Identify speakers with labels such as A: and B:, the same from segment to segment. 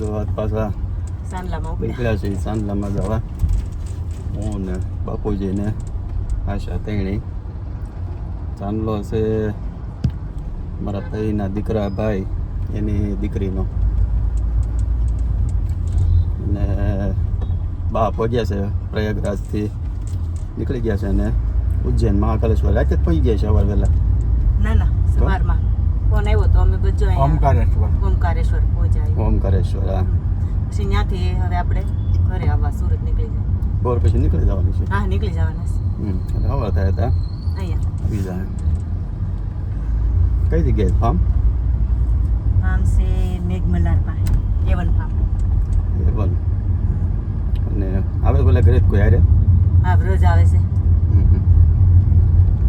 A: સ્વામિનારાયણ જો આજ પાછા
B: સાંડલામાં
A: નીકળ્યા છે સાંજલામાં જવા. હું ને બાપુજી ને આશા તેણી. ચાંદલો છે મારા ભાઈના દીકરા ભાઈ એની દીકરીનો. ને બા પહોંચ્યા છે પ્રયાગરાજથી. નીકળી ગયા છે ને ઉજ્જૈન મહાકાલેશ્વર. રાતે પહોંચી ગયા છે સવાર વહેલા.
B: ના ના સવારમાં. ફોન આવ્યો તો અમે બધો
C: ઓમકારેશ્વર.
B: ઓમકારેશ્વર પહોંચાય.
A: ઓમકારેશ્વર હા.
B: પછી ત્યાંથી હવે આપણે ઘરે આવવા સુરત નીકળી જાય
A: બપોર પછી નીકળી જવાનું છે?
B: હા નીકળી જવાના છે.
A: હમ થયા થાય હતા.
B: અહીંયા.
A: બીજા. કઈ જગ્યાએ? ફાર્મ?
B: ફાર્મ છે મેઘમલાર પાસે એવન ફાર્મ.
A: એવન અને આવે બોલે ઘરે કોઈ હારે?
B: હા રોજ આવે છે
A: હમ હમ.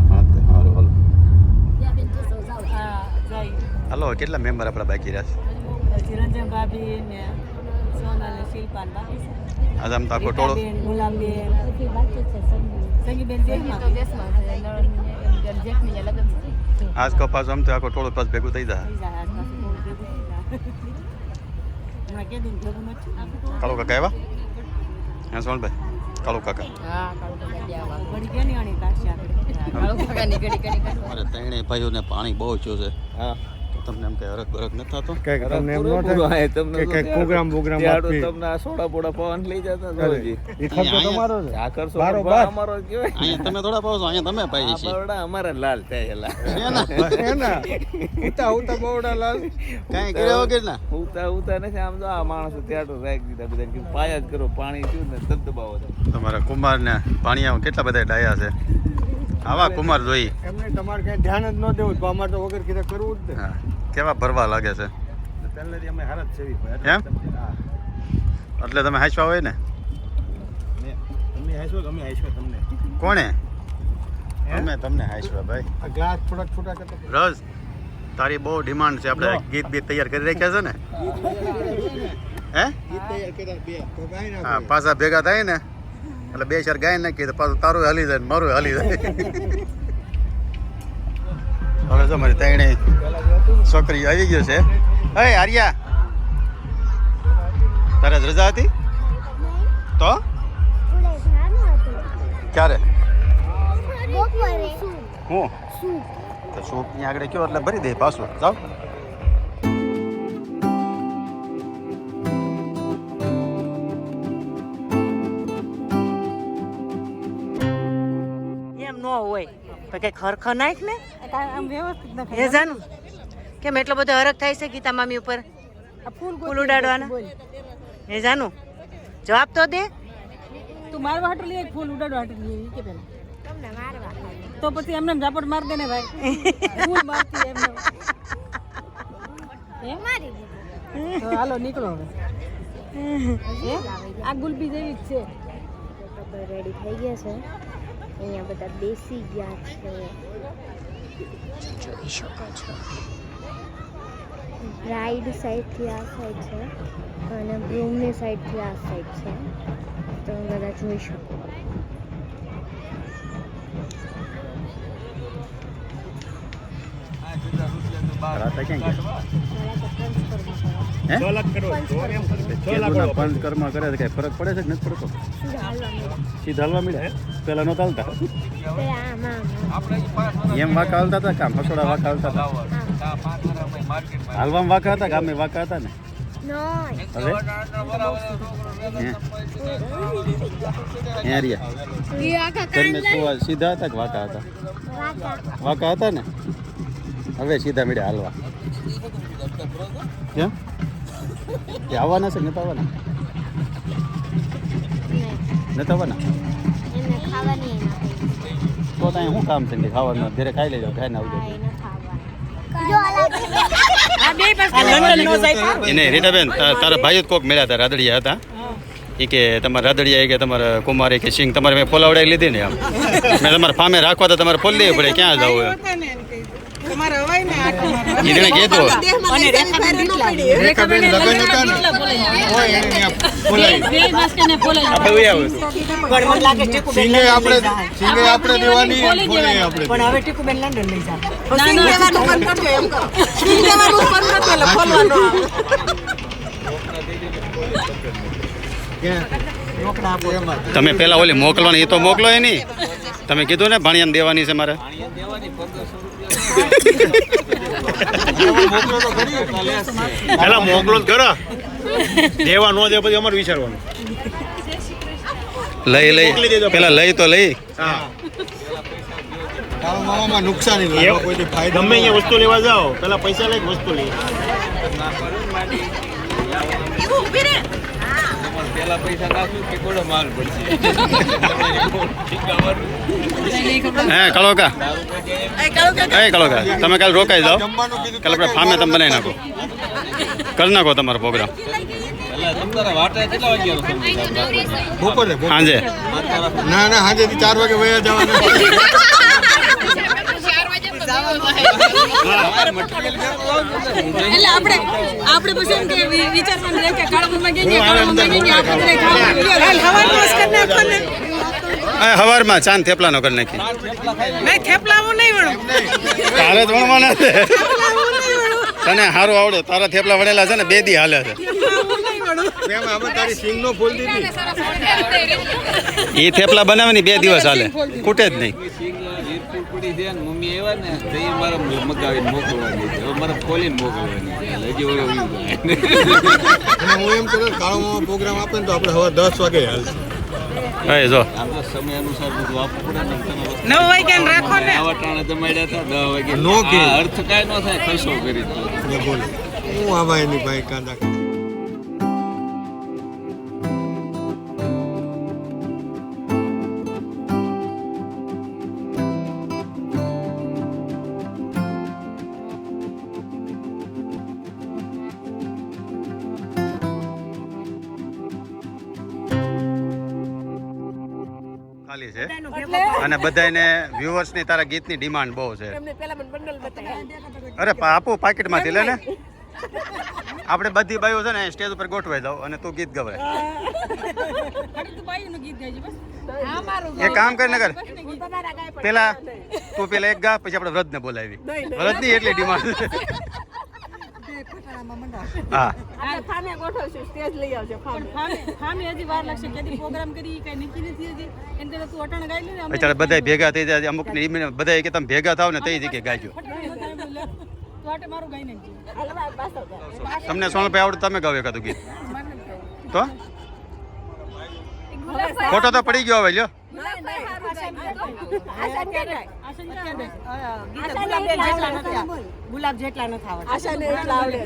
A: હા તે સારું હાલો
B: હા જાય
A: હાલો કેટલા મેમ્બર આપણા બાકી રહ્યા છે?
B: ચિરંજન ભાભી ને સોના શિલ્પા બાકી છે.
A: આજે આમ તો આખો ટોળો
B: જેમાં
A: આજ કપાસ આમ તો આખો ટોળો પાસ ભેગું થઈ જાય. કાળો કાકા આવ્યા? હા સોનભાઈ કાળો કાકા.
B: આપણે?
A: ત્રણેય ભાઈઓને પાણી બહુ છે.
C: હા.
A: તમને એમ કે હરક બરક ન થતો?
C: કંઈક તમને એમ ન થાય?
D: તમને
C: કે
D: શું
C: કંઈક
D: કહેવાય?
C: પ્રોગ્રામ પ્રોગ્રામ આપી.
D: તમને આ સોડા બોડા પવન લઈ જતા જોજી.
C: એ ખર્ચો તમારો છે?
D: આ કરશો
C: બારો બાર.
D: અમારો જ કહેવાય.
A: અહીંયા તમે થોડા પાવો અહીંયા તમે પાઈ છે
D: બાવડા અમારા લાલ થયેલા
A: એના
C: એના? ઉતા ઉતા બવડા લાલ?
A: કાઈ કર્યા વગર ના
D: ઉતા ઉતા નથી આમ જો આ માણસો ત્યાડો રાખી દીધા બધા કે પાયા જ કરો પાણી થયું ને દબદબાવો.
A: તમારા કુમાર ને પાણીયા કેટલા બધા ડાયા છે? આવા કુમાર જોઈ.
C: એમને તમારે કઈ ધ્યાન જ ન દેવું તો અમારે તો વગર કીધા કરવું જ
A: હા. કેવા ભરવા લાગે છે?
C: પહેલેથી અમે હારા છે
A: એમ? એટલે તમે હાંસવા હોય ને?
C: તમે અમે હાંસવા તમને?
A: કોણે? અમે તમને હાંચવા ભાઈ.
C: ગ્લાસ થોડાક છૂટા કરતા
A: રસ. તારી બહુ ડિમાન્ડ છે આપણે. ગીત બીત તૈયાર કરી રાખ્યા છે ને? હે? હા પાછા ભેગા થાય ને એટલે બે ચાર ગાય નાખીએ તો પાછું તારું હાલી જાય ને મારું હાલી જાય. હવે તો મારી ત્રણે છોકરી આવી ગયો છે. હે, આર્યા. તારે રજા હતી? તો? ક્યારે? હું? તો સૂપની આગળ કયો, એટલે ભરી દે પાછું. જાઓ.
B: એમ ન હોય, તો કઈ ખરખર નાખ ને. એ જાનું. કેમ એટલો બધો હરખ થાય છે ગીતા મામી ઉપર? ફૂલ ઉડાડવાના? એ જાનું. જવાબ તો દે.
E: તું મારવા હાટું લઈ ફૂલ ઉડાડવા હાટું લઈ કે પેલા. તો પછી એમને એમ ઝાપટ માર દે ને ભાઈ. ફૂલ મારતી એમને. હે? તો હાલો નીકળો હવે? આ ગુલબી જેવી જ છે.
F: રેડી થઈ ગયા છે. અહીંયા બધા બેસી ગયા છે. જોઈ શકો છો બ્રાઇડ સાઈડથી આ સાઈડ છે અને બ્રૂમની સાઈડથી આ સાઈડ છે. તમે બધા જોઈ શકો.
A: રાતે ક્યાં ગયા હે
C: છ લાખ કરો છ
A: કઈ ફરક પડે છે કે નથી પડતો? સીધા હાલવા મળ્યા પેલા નહોતા હાલતા? એમ વાંકા હાલતા હતા કામ હસોડા વાંકા હાલતા હતા? હાલવામાં વાંકા હતા ગામે વાંકા હતા ને? સીધા હતા કે વાંકા હતા?
F: વાકા.
A: વાંકા હતા ને? હવે સીધા મળ્યા હાલવા. કેમ? એ આવવાના છે ને નતા આવવાના નતા આવવાના
F: એમને ખાવાની એના
A: તો ત્યાં શું કામ છે કે ખાવાનું? ઘરે ખાઈ લેજો ખાઈને આવજો.
F: એને ખાવાની જો અલગ
A: એને રીટાબેન તા- તારા ભાઈ જ કોક મળ્યા હતા રાદડિયા હતા. એ કે તમારા રાદડિયા એ કે તમારા કુમારે કે સિંગ તમારે મેં ફોલાવડાવી લીધી ને આમ મેં તમારે ફામે રાખવા તો તમારે ફોલ લેવી પડે ક્યાં જવું એમ?
E: તમારે હવાય ને આટો
A: ઈ જેણે કીધું
E: અને રેખાબેન
C: રેખાબેન લગન હતા ને? હોય એને ત્યાં
E: બે માસ્ટરને બોલાવી
A: આપણે ઉઈ આવું
B: ગણમત લાગે ટીકુબેન
C: આપણે સિંગે આપણે દેવાની
E: બોલી
C: આપણે.
B: પણ હવે ટીકુબેન લંડન લઈ જાય.
A: તમે પેલા ઓલી મોકલવાની એ તો મોકલો એ નહીં તમે કીધું ને ભાણિયાને દેવાની છે મારે.
C: પેલા મોકલો જ ખરા. દેવા નો દે પછી અમારે વિચારવાનું.
A: લઈ લઈ. પેલા લઈ તો લઈ.
C: હા.
G: મામામાં નુકસાની
C: ગમે અહીંયા વસ્તુ લેવા જાઓ પેલા પૈસા લઈ વસ્તુ લઈ.
D: પેલા પૈસા નાખ્યું કે કોડો માલ પડશે
A: હે કળોકા એ કળોકા તમે કાલે રોકાઈ જાઓ. કાલે આપણે ફામે તમે બનાવી નાખો. કરી નાખો તમારો પ્રોગ્રામ. સાંજે
G: ના ના સાંજે ચાર વાગે વયા જવાના.
E: એટલે આપણે આપણે પછી એમ કે વિચારવાનું રહે કે કાળામાં ગઈ ગયા કાળામાં ગઈ ગયા આપણે ખાવાનું કરી
A: એ હવારમાં ચાંદ થેપલાનો કરી નાખી.
E: નહીં થેપલાવું
A: વણવાના છે. તને સારું આવડે. તારા થેપલા વણેલા છે ને બે દી હાલે છે.
G: એમ અમે તારી સિંગનો ફૂલ દીધી.
A: એ થેપલા બનાવવાની બે દિવસ હાલે. ખૂટે જ નહીં.
D: પડી છે ને મમ્મી એવા ને તો એ મારે મગાવીને મોકલવાની છે. હવે મારે ખોલીને મોકલવાની છે. હજી ઓલો
G: હું એમ કરું કાળો પ્રોગ્રામ આપે ને તો આપણે હવે દસ વાગે હાલ.
A: એ જો.
D: સમય અનુસાર બધું આપવું પડે ને
E: નવ વાગ્યા રાખો ને.
D: આવા ટાણે જમાડ્યા હતા દસ વાગે.
G: નો કે.
D: અર્થ કાંઈ ન થાય ખર્ચો કરી દો
G: બોલો. હું આવા એની ભાઈ કાંદા
A: ખાલી છે. અને બધાને વ્યુઅર્સની તારા ગીતની ડિમાન્ડ બહુ છે. અરે આપો પાકેટ પાકીટમાંથી લે ને. આપણે બધી બાઈઓ છે ને સ્ટેજ ઉપર ગોઠવાઈ જાવ અને તું ગીત ગવાય
E: ગીત
A: એ કામ કરીને કર પેલા તું પેલા એક ગા પછી આપણે વ્રતને બોલાવી. વ્રતની એટલી ડિમાન્ડ હા.
E: ફામે ફામે હજી વાર લાગશે ક્યાંથી પ્રોગ્રામ કરી કઈ નીકળી નથી હજી. એમ કે તું અટાણ ગાઈ લે ને
A: અત્યારે બધા ભેગા થઈ જાય અમુક ને બધા કે તમે ભેગા થાવ ને તઈ જગ્યાએ ગાજો તમને સોનભાઈ આવડે તમે ગાવ એકાદું ગીત. તો? ફોટો તો પડી ગયો હવે લ્યો.
B: ગુલાબ જેટલા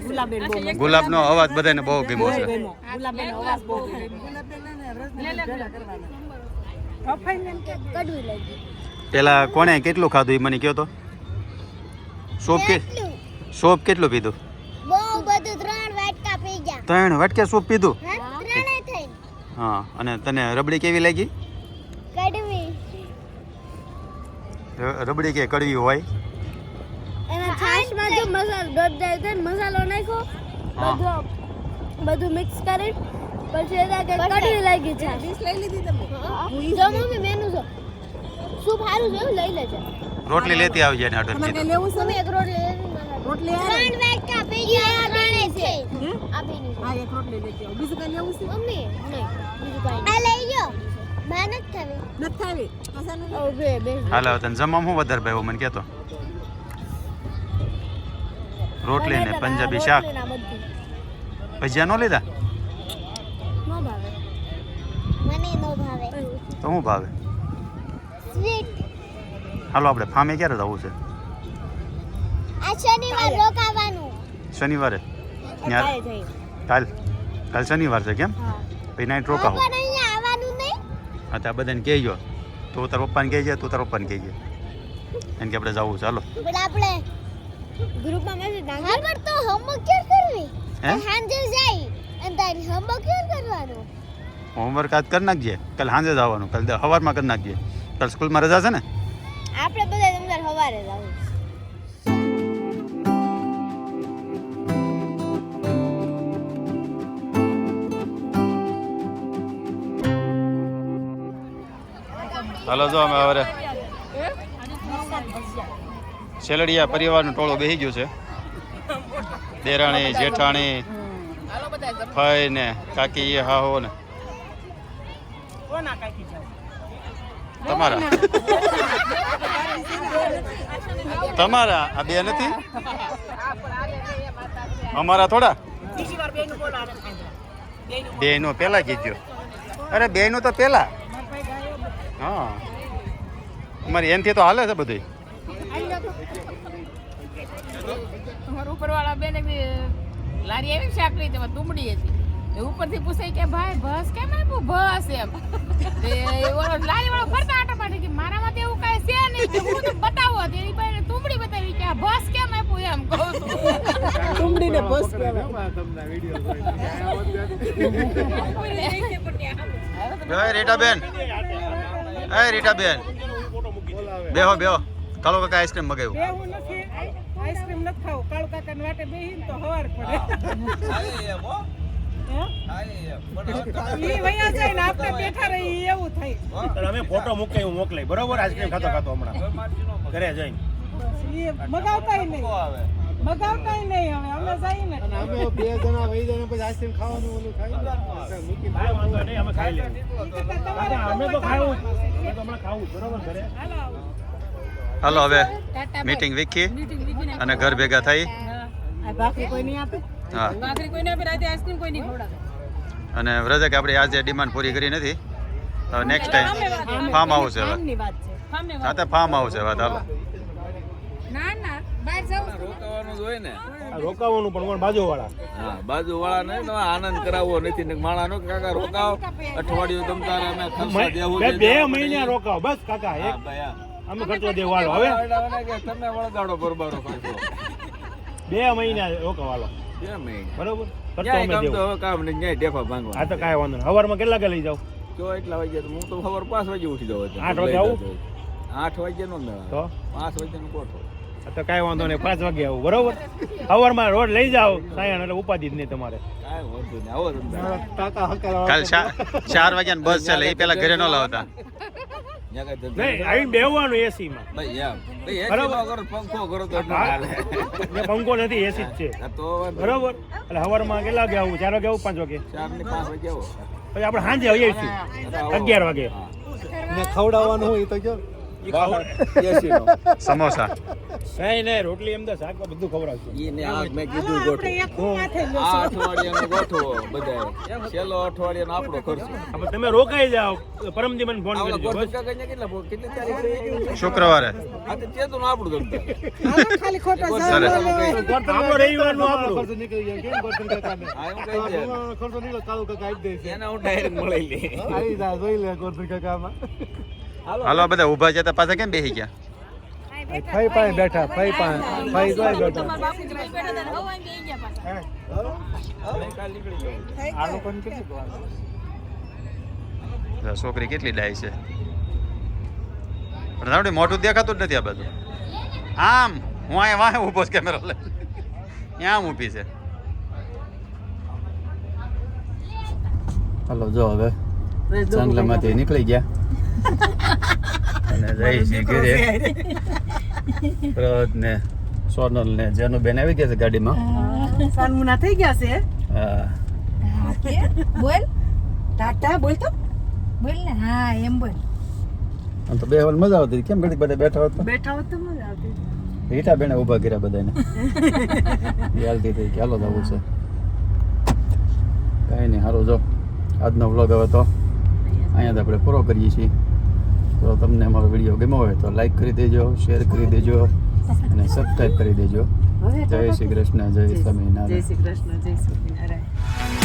B: ગુલાબેન બહુ
A: ગુલાબનો અવાજ બધાને બહુ ગમ્યો છે.
B: ગુલાબેન અવાજ બહુ ગમે.
A: પેલા કોણે કેટલું ખાધું એ મને કહો તો? સોપ કે સોપ કેટલું પીધું?
F: બહુ બધું ત્રણ વાટકા પી ગયા.
A: ત્રણ વાટકે સૂપ પીધું?
F: હા
A: અને તને રબડી કેવી લાગી
F: કડવી
A: ર- રબડી કે કડવી હોય.
F: એના છાશમાં જો મસાલો દોઢ જાય છે ને મસાલો
A: નાખો.
F: બધો બધું મિક્સ કરી પછી એના કે કડવી લાગી છે ડીશ લઈ લીધી તમે? જો મમ્મી મેનુ જો. શું સારું છે એવું લઈ લેજે.
A: રોટલી લેતી આવજે એને મને લેવું
F: છે? એક રોટલી રોટલી ત્રણ વાટકા પી આ ત્રણે છે. આપીની
E: હા? એક રોટલી લેતી આવ. બીજું કઈ લેવું છે?
F: મમ્મી નહીં. બીજું કઈ આ લઈ ગયો
A: હાલ હવે તને જમવામાં શું વધારે ભાઈ મને કહેતો. રોટલી ને પંજાબી શાક. ભજીયા નો લીધા?
F: નો ભાવે. મને નો ભાવે.
A: તો શું ભાવે? હાલો આપણે ફામે ક્યારે જવું છે?
F: આ શનિવાર રોકાવાનું.
A: શનિવારે? ત્યાં કાલ કાલ શનિવાર છે કેમ? પછી નાઈટ રોકાવો. હા તો આ બધાને કહેજો. તું તાર પપ્પાને કહેજે તું તારા પપ્પાને કહેજે. એને કે આપણે જવું ચાલો
F: પણ આપણે ગ્રુપમાં મેસેજ નાખ હા પણ તો હોમવર્ક ક્યારે કરવી?
A: હે?
F: હાંજે જાય અને તારી હોમવર્ક ક્યારે કરવાનો?
A: હોમવર્ક આજ કરી નાખજે. કાલ સાંજે જવાનું કાલ સવારમાં કરી નાખજે. કાલ સ્કૂલમાં રજા છે ને?
F: આપણે બધા તમારે સવારે જવું
A: હાલો જો અમે હવે શેલડિયા પરિવારનું ટોળું બેસી ગયું છે. દેરાણી જેઠાણી ફઈ ને કાકી એ હાહો ને. તમારા. તમારા? આ બે નથી? અમારા થોડા?
E: બેનું બેનું
A: પેલા કીધું. અરે બે નું તો પેલા હા. અમારી એનથી તો હાલે છે બધી.
H: ઉપરવાળા બેને લારી આવી શાકરી તેમાં તુંબડી હતી એ ઉપરથી પૂછાય કે ભાઈ ભસ કેમ આપ્યું? ભસ એમ. એ ઓલો લારી વાળો ફરતા આટા પાડે કે મારામાં તો એવું કાંઈ છે નહીં. કે હું તો બતાવો એની પાસે તુંબડી બતાવી કે આ ભસ કેમ આપ્યું? એમ કહું છું.
E: તુંબડીને બસ
A: હે રીટાબેન હે રીટાબેન બેહો બેહો. કાલો કાકા આઈસ્ક્રીમ મગાવ્યું.
E: બેહું નથી. આઈસ્ક્રીમ નથી ખાવ. કાળુ કાકા વાટે બેહીન તો હવાર પડે. ઈ એમ હો બેઠા રહી એવું થાય.
C: અમે ફોટો મૂકે હું મોકલાઈ. બરોબર? આઈસ્ક્રીમ ખાતો ખાતો હમણાં. ઘરે જઈને.
E: નહીં. મગાવતાય નહીં હવે. અમે જઈએ
G: અમે બે જણા વહી પછી આઈસ્ક્રીમ ખાવાનું ઓલું ખાઈ
C: કાંઈ અમે ખાઈ લેવું અમે તો ખાવું
A: હાલો હવે મીટિંગ વીખી અને ઘર ભેગા થઈ.
E: આ ભાખરી કોઈ નહીં આપે?
A: હા.
E: ભાખરી કોઈ નહીં આપે રાતે આઈસ્ક્રીમ કોઈ નહીં ખવડાવે.
A: અને વ્રજક આપણે આજે ડિમાન્ડ પૂરી કરી નથી. હવે નેક્સ્ટ ટાઈમ ફાર્મ હાઉસ હવે
E: છે.
A: હા તો ફાર્મ હાઉસ હાલો
H: ના બહાર જાઉં
D: રોકાવાનું જ ને
C: રોકાવાનું પણ બાજુ બાજુવાળા.
D: હા બાજુ વાળા ને આનંદ કરાવવો નથી. ને માણા નો કાકા રોકાવ અઠવાડિયું તમ તારે અમે ખર્ચા દેવું
C: બે
D: છે.
C: બે મહિને રોકાવ બસ કાકા એક. અમે ખર્ચો દેવાલો હવે?
D: તમે વળગાડો બરબારો
C: બે મહિના રોકાવાલો
D: બે મહિને.
C: બરોબર? ખર્ચો અમે
D: કામ
C: દેવું.
D: હવે કામ નહીં ક્યાંય ટેફા
C: આ
D: ભાંગવા
C: તો કાંઈ વાંધો નહીં. સવારમાં કેટલા કે લઈ જાવ
D: જો એટલા વાગે હું તો સવાર પાંચ વાગે ઉઠી જાઉં
C: આઠ વાગે આવું?
D: આઠ વાગે નો
C: તો?
D: પાંચ વાગે નો કોઠો.
C: આ તો કાંઈ વાંધો નહીં પાંચ વાગે આવું બરોબર? સવારમાં રોડ લઈ જાઓ સાયણ એટલે ઉપાધિ જ નહીં તમારે.
D: કાંઈ વાંધો નહીં આવો તમે
G: કાકા હકારા
A: કાલ ચાર વાગ્યા બસ ચાલે એ પેલા ઘરે ન લાવતા.
D: પંખો
C: નથી એસી જ છે.
D: આ તો વાંધો
C: બરોબર? એટલે સવારમાં કેટલા વાગે આવું? ચાર વાગે આવું પાંચ વાગે?
D: ચાર ને પાંચ વાગે આવો.
C: પછી આપણે સાંજે આવીએ છીએ અગિયાર વાગે.
G: ને ખવડાવવાનું હોય તો કયો?
A: સમોસા.
C: નહીં રોટલી એમ તો શાક બધું ખવડાવશું.
D: ઈ ને આ મેં કીધું ગોઠવો. આ અઠવાડિયાનો ગોઠવો બધાય છેલ્લો અઠવાડિયાનો આપણો ખર્ચો.
C: તમે રોકાઈ જાઓ. પરમદી મને ફોન કરજો બસ.
D: કાકા ને કેટલા ભો- કેટલી તારીખ
A: શુક્રવારે.
D: આ તો ચેતું ને આપણું ગમતું
E: ખાલી ખોટા
C: આપણો રવિવારનું આપણું.
G: ખર્ચો નીકળી જાય. કેમ ખર્ચો નીકળે કાળુ કાકા આપી દે
D: એને હું ડાયરેક્ટ મળી લઈ
G: આવી જા જોઈ લે ગોઠણ કાકામાં
A: હાલો. બધા ઊભા છે તો પાછા કેમ બેસી ગયા?
G: ફઈ પાસે બેઠા ફઈ પાસે ફઈ જોઈ બેઠા.
A: છોકરી કેટલી ડાય છે? પણ મોટું દેખાતું જ નથી આ બધું આમ હું અહીંયા વાહે ઊભો છે કેમેરો લે ત્યાં ઊભી છે. હાલો જો હવે ચાંદલામાંથી નીકળી ગયા. અને જઈ છે ઘરે પ્રદ ને સોનલ ને જેનું બેન આવી ગયા છે ગાડીમાં.
E: સાનમુના થઈ ગયા છે?
A: હા.
H: બોલ.
E: ટાટા બોલ તો.
H: બોલ ને. હા એમ બોલ.
A: આમ તો બે વાર મજા આવતી કેમ ઘડી બધા બેઠા હોત
E: બેઠા હોત તો મજા આવતી
A: રીટા બેને ઊભા કર્યા બધાને યાલતી થઈ કે હાલો જવું છે. કાંઈ નહીં સારું જો. આજનો વ્લોગ હવે તો. અહીંયા આપણે પૂરો કરીએ છીએ. તો તમને અમારો વીડિયો ગમ્યો હોય તો લાઈક કરી દેજો શેર કરી દેજો અને સબસ્ક્રાઈબ કરી દેજો. જય શ્રી કૃષ્ણ જય સ્વામિનારાયણ.
E: જય શ્રી કૃષ્ણ જય સ્વામિનારાયણ.